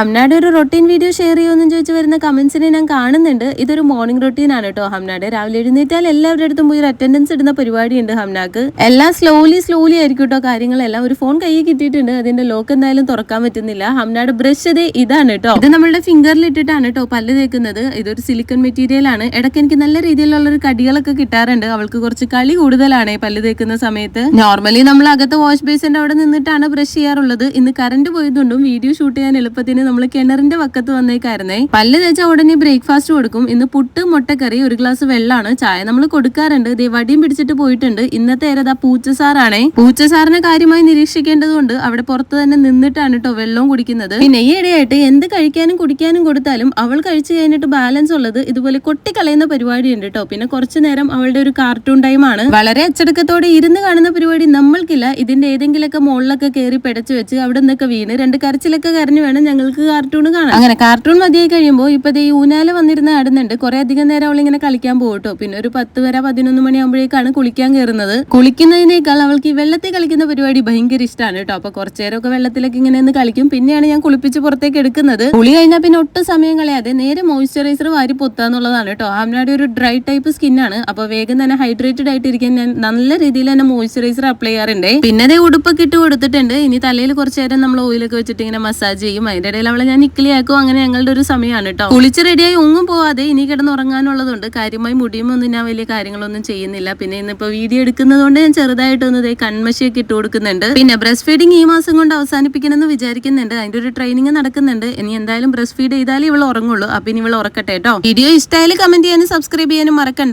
ഹംനാടെ ഒരു routine video share ചെയ്യുമെന്ന് ചോദിച്ചു വരുന്ന കമൻസിനെ ഞാൻ കാണുന്നുണ്ട്. ഇതൊരു മോർണിംഗ് റൊട്ടീൻ ആണ് കേട്ടോ ഹംനാട്. രാവിലെ എഴുന്നേറ്റാൽ എല്ലാവരുടെ അടുത്തും പോയി ഒരു അറ്റൻഡൻസ് ഇടുന്ന പരിപാടിയുണ്ട് ഹംനാക്ക്. എല്ലാം സ്ലോലി സ്ലോലി ആയിരിക്കും കേട്ടോ കാര്യങ്ങളെല്ലാം. ഒരു ഫോൺ കൈ കിട്ടിയിട്ടുണ്ട്. അതിന്റെ ലോക്ക് എന്തായാലും തുറക്കാൻ പറ്റുന്നില്ല. ഹംനാട് ബ്രഷ് അതേ ഇതാണ് കേട്ടോ ഇത് നമ്മളുടെ ഫിംഗറിൽ ഇട്ടിട്ടാണ് കേട്ടോ പല്ല് തേക്കുന്നത്. ഇതൊരു സിലിക്കൺ മെറ്റീരിയൽ ആണ്. ഇടയ്ക്ക് എനിക്ക് നല്ല രീതിയിലുള്ള ഒരു കടികളൊക്കെ കിട്ടാറുണ്ട്. അവൾക്ക് കുറച്ച് കളി കൂടുതലാണ് പല്ല് തേക്കുന്ന സമയത്ത്. നോർമലി നമ്മൾ അകത്ത് വാഷ് ബേസിന്റെ അവിടെ നിന്നിട്ടാണ് ബ്രഷ് ചെയ്യാറുള്ളത്. ഇന്ന് കറണ്ട് പോയതുകൊണ്ടും വീഡിയോ ഷൂട്ട് ചെയ്യാൻ എളുപ്പത്തിന് നമ്മൾ കിണറിന്റെ വക്കത്ത് വന്നേക്കായിരുന്നേ. പല്ല് തേച്ച ഉടനെ ബ്രേക്ക്ഫാസ്റ്റ് കൊടുക്കും. ഇന്ന് പുട്ട് മുട്ടക്കറി ഒരു ഗ്ലാസ് വെള്ളമാണ് ചായ നമ്മൾ കൊടുക്കാറുണ്ട്. ദേ വടിയും പിടിച്ചിട്ട് പോയിട്ടുണ്ട്. ഇന്നത്തെ ഏരതാ പൂച്ചസാറാണേ. പൂച്ചസാറിനെ കാര്യമായി നിരീക്ഷിക്കേണ്ടതുകൊണ്ട് അവിടെ പുറത്ത് തന്നെ നിന്നിട്ടാണ് കേട്ടോ വെള്ളവും കുടിക്കുന്നത്. പിന്നെ ഈ ഇടയായിട്ട് എന്ത് കഴിക്കാനും കുടിക്കാനും കൊടുത്താലും അവൾ കഴിച്ചു കഴിഞ്ഞിട്ട് ബാലൻസ് ഉള്ളത് ഇതുപോലെ കൊട്ടിക്കളയുന്ന പരിപാടിയുണ്ട് കേട്ടോ പിന്നെ കുറച്ചു നേരം അവളുടെ ഒരു കാർട്ടൂൺ ടൈമാണ് വളരെ അച്ചടക്കത്തോടെ ഇരുന്ന് കാണുന്ന പരിപാടി നമ്മൾക്കില്ല. ഇതിന്റെ ഏതെങ്കിലുമൊക്കെ മുകളിലൊക്കെ കയറി പിടച്ചു വെച്ച് അവിടെ നിന്നൊക്കെ വീണ് രണ്ട് കരച്ചിലൊക്കെ കരഞ്ഞു വേണം ഞങ്ങൾക്ക് കാർട്ടൂൺ കാണാം. അങ്ങനെ കാർട്ടൂൺ മതിയായി കഴിയുമ്പോൾ ഇപ്പൊ ദേ ഈ ഊനാല വന്നിരുന്ന് ആടുന്നുണ്ട്. കുറെ അധികം നേരം അവൾ ഇങ്ങനെ കളിക്കാൻ പോകട്ടോ. പിന്നെ ഒരു പത്ത് വരെ പതിനൊന്ന് മണിയാകുമ്പോഴേക്കാണ് കുളിക്കാൻ കയറുന്നത് കുളിക്കുന്നതിനേക്കാൾ അവൾക്ക് ഈ വെള്ളത്തിൽ കളിക്കുന്ന പരിപാടി ഭയങ്കര ഇഷ്ടമാണ് കേട്ടോ. അപ്പൊ കുറച്ചു നേരമൊക്കെ വെള്ളത്തിലൊക്കെ ഇങ്ങനെ ഒന്ന് കളിക്കും. പിന്നെയാണ് ഞാൻ കുളിപ്പിച്ച് പുറത്തേക്ക് എടുക്കുന്നത്. കുളി കഴിഞ്ഞാൽ പിന്നെ ഒട്ടും സമയം കളയാതെ നേരെ മോയ്സ്ചറൈസർ വാരി പൊത്താന്നുള്ളതാണ് കേട്ടോ. ആമിനാടെ ഒരു ഡ്രൈ ടൈപ്പ് സ്കിന്നാണ് അപ്പൊ വേഗം തന്നെ ഹൈഡ്രേറ്റഡ് ആയിട്ട് ഇരിക്കാൻ ഞാൻ നല്ല രീതിയിൽ തന്നെ മോയ്സ്ചറൈസർ അപ്ലൈ ചെയ്യാറുണ്ട്. പിന്നെ അതേ ഉടുപ്പൊക്കെ ഇട്ട് കൊടുത്തിട്ടുണ്ട്. ഇനി തലയിൽ കുറച്ചു നേരം നമ്മൾ ഓയിലൊക്കെ വെച്ചിട്ട് ഇങ്ങനെ മസാജ് ചെയ്യും. അതിന്റെ ഇടയിൽ അവളെ ഞാൻ നിക്കിളിയാക്കും. അങ്ങനെ ഞങ്ങളുടെ ഒരു സമയമാണ് കേട്ടോ. കുളിച്ച് റെഡിയായി ഒന്നും പോവാതെ ഇനി കിടന്ന് ഉറങ്ങാനുള്ളതുകൊണ്ട് കാര്യമായി മുടിയുമൊന്നും ഞാൻ വലിയ കാര്യങ്ങളൊന്നും ചെയ്യുന്നില്ല. പിന്നെ ഇന്നിപ്പോ വീഡിയോ എടുക്കുന്നതുകൊണ്ട് ഞാൻ ചെറുതായിട്ടൊന്ന് ഇതേ കൺമശിയൊക്കെ ഇട്ട് കൊടുക്കുന്നുണ്ട്. പിന്നെ ബ്രസ്റ്റ് ഫീഡിങ് ഈ മാസം കൊണ്ട് അവസാനിപ്പിക്കണമെന്ന് വിചാരിക്കുന്നുണ്ട്. അതിന്റെ ഒരു ട്രെയിനിങ് നടക്കുന്നുണ്ട്. ഇനി എന്തായാലും ബ്രസ്റ്റ് ഫീഡ് ചെയ്താലേ ഇവൾ ഉറങ്ങുള്ളൂ. അപ്പൊ ഇനി ഇവൾ ഉറക്കട്ടെ കേട്ടോ. വീഡിയോ ഇഷ്ടമായാലും കമന്റ് ചെയ്യാനും സബ്സ്ക്രൈബ് ചെയ്യാനും മറക്കണ്ട.